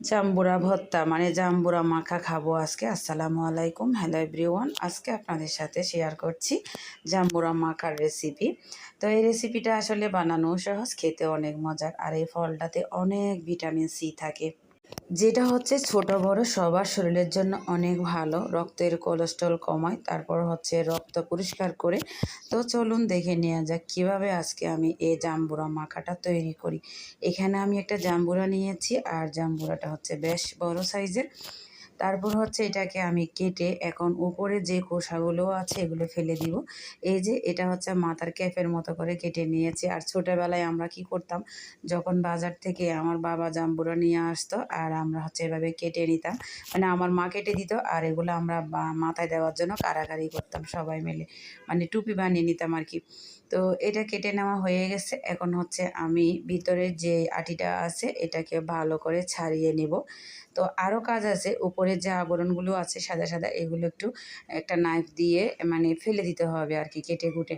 জাম্বুরা ভত্তা মানে জাম্বুরা মাখা খাব আজকে। আসসালামু আলাইকুম। হ্যালো এভরিওয়ান আজকে আপনাদের সাথে শেয়ার করছি জাম্বুরা মাখার রেসিপি তো এই রেসিপিটা আসলে বানানো সহজ, খেতে অনেক মজার, আর এই ফলটাতে অনেক ভিটামিন সি থাকে। যেটা হচ্ছে ছোট বড় সবার শরীরের জন্য অনেক ভালো। রক্তের কোলেস্ট্রল কমায়, তারপর হচ্ছে রক্ত পরিষ্কার করে। তো চলুন দেখে নেওয়া যাক কীভাবে আজকে আমি এই জাম্বুরা মাখাটা তৈরি করি। এখানে আমি একটা জাম্বুরা নিয়েছি, আর জাম্বুরাটা হচ্ছে বেশ বড় সাইজের। তারপর হচ্ছে এটাকে আমি কেটে এখন উপরে যে খোসাগুলো আছে এগুলো ফেলে দিব। এই যে এটা হচ্ছে মাথার ক্যাফের মতো করে কেটে নিয়েছি। আর ছোটোবেলায় আমরা কি করতাম, যখন বাজার থেকে আমার বাবা জাম্বুরা নিয়ে আসতো আর আমরা হচ্ছে এভাবে কেটে নিতাম মানে আমার মা কেটে দিত আর এগুলো আমরা মাথায় দেওয়ার জন্য কারাকারি করতাম সবাই মিলে মানে টুপি বানিয়ে নিতাম আর কি। তো এটা কেটে নেওয়া হয়ে গেছে। এখন হচ্ছে আমি ভিতরের যে আটিটা আছে এটাকে ভালো করে ছাড়িয়ে নেব। তো আরও কাজ আছে, উপরে যে আবরণগুলো আছে সাদা সাদা, এগুলো একটু একটা নাইফ দিয়ে মানে ফেলে দিতে হবে আর কি কেটে কুটে।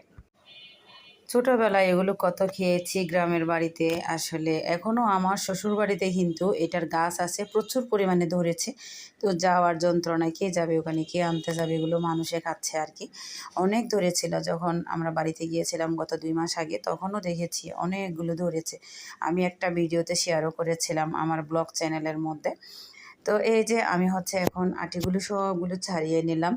ছোটোবেলায় এগুলো কত খেয়েছি গ্রামের বাড়িতে, আসলে এখনও আমার শ্বশুর বাড়িতে কিন্তু এটার গাছ আছে, প্রচুর পরিমাণে ধরেছে। তো যাওয়ার যন্ত্রণায় কে যাবে ওখানে, কে আনতে যাবে এগুলো মানুষে খাচ্ছে আর কি। অনেক ধরেছিল যখন আমরা বাড়িতে গিয়েছিলাম গত দুই মাস আগে, তখনও দেখেছি অনেকগুলো ধরেছে। আমি একটা ভিডিওতে শেয়ারও করেছিলাম আমার ব্লগ চ্যানেলের মধ্যে। তো এই যে আমি হচ্ছে এখন আটিগুলো সবগুলো ছাড়িয়ে নিলাম।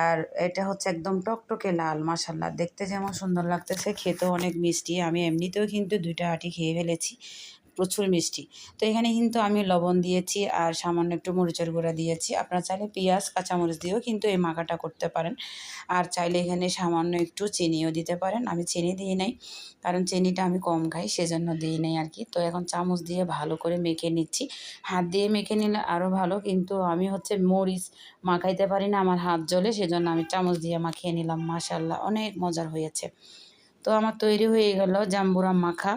আর এটা হচ্ছে একদম টকটকে লাল মাসাল্লা দেখতে যেমন সুন্দর লাগতেছে, খেতেও অনেক মিষ্টি। আমি এমনিতেও কিন্তু দুইটা আটি খেয়ে ফেলেছি। প্রচুর মিষ্টি। তো এখানে কিন্তু আমি লবণ দিয়েছি আর সামান্য একটু মরিচের গুঁড়া দিয়েছি। আপনারা চাইলে পেঁয়াজ, কাঁচামরিচ দিয়েও কিন্তু এই মাখাটা করতে পারেন। আর চাইলে এখানে সামান্য একটু চিনিও দিতে পারেন। আমি চিনি দিই নাই, কারণ চিনিটা আমি কম খাই, সেজন্য দিই নাই আর কি। তো এখন চামচ দিয়ে ভালো করে মেখে নিচ্ছি। হাত দিয়ে মেখে নিলে আরও ভালো, কিন্তু আমি হচ্ছে মরিচ মাখাইতে পারি না, আমার হাত জ্বলে, সেজন্য আমি চামচ দিয়ে মাখিয়ে নিলাম মাশাল্লাহ অনেক মজার হয়েছে। তো আমার তৈরি হয়ে গেল জাম্বুরা মাখা।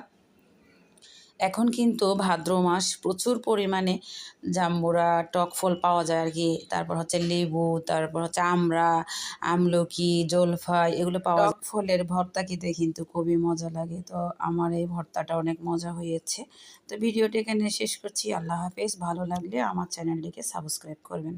এখন কিন্তু ভাদ্র মাস প্রচুর পরিমাণে জাম্বুরা টক ফল পাওয়া যায় আর কি। তারপর হচ্ছে লেবু তারপর হচ্ছে আমড়া আমলকি জলফাই এগুলো পাওয়া টক ফলের ভর্তা খেতে কিন্তু খুবই মজা লাগে। তো আমার এই ভর্তাটা অনেক মজা হয়েছে। তো ভিডিওটি এখানে শেষ করছি। আল্লাহ হাফেজ। ভালো লাগলে আমার চ্যানেলটিকে সাবস্ক্রাইব করবেন।